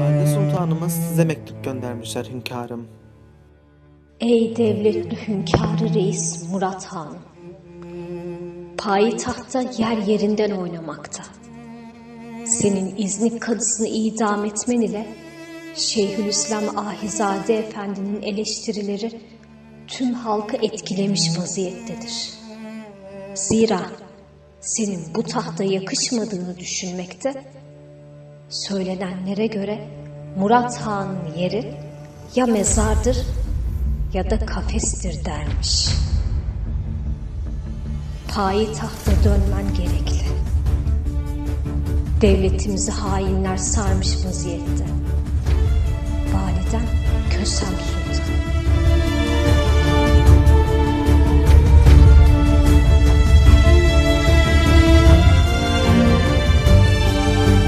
Valide Sultanımız size mektup göndermişler hünkârım. Ey devletli hünkârı reis Murat Han. Payitahtta yer yerinden oynamakta. Senin İznik kadısını idam etmen ile Şeyhülislam Ahizade Efendi'nin eleştirileri tüm halkı etkilemiş vaziyettedir. Zira senin bu tahta yakışmadığını düşünmekte, söylenenlere göre Murat Han'ın yeri ya mezardır ya da kafestir dermiş. Payitahta dönmen gerekli. Devletimizi hainler sarmış vaziyette. Validen Kösem Sultan.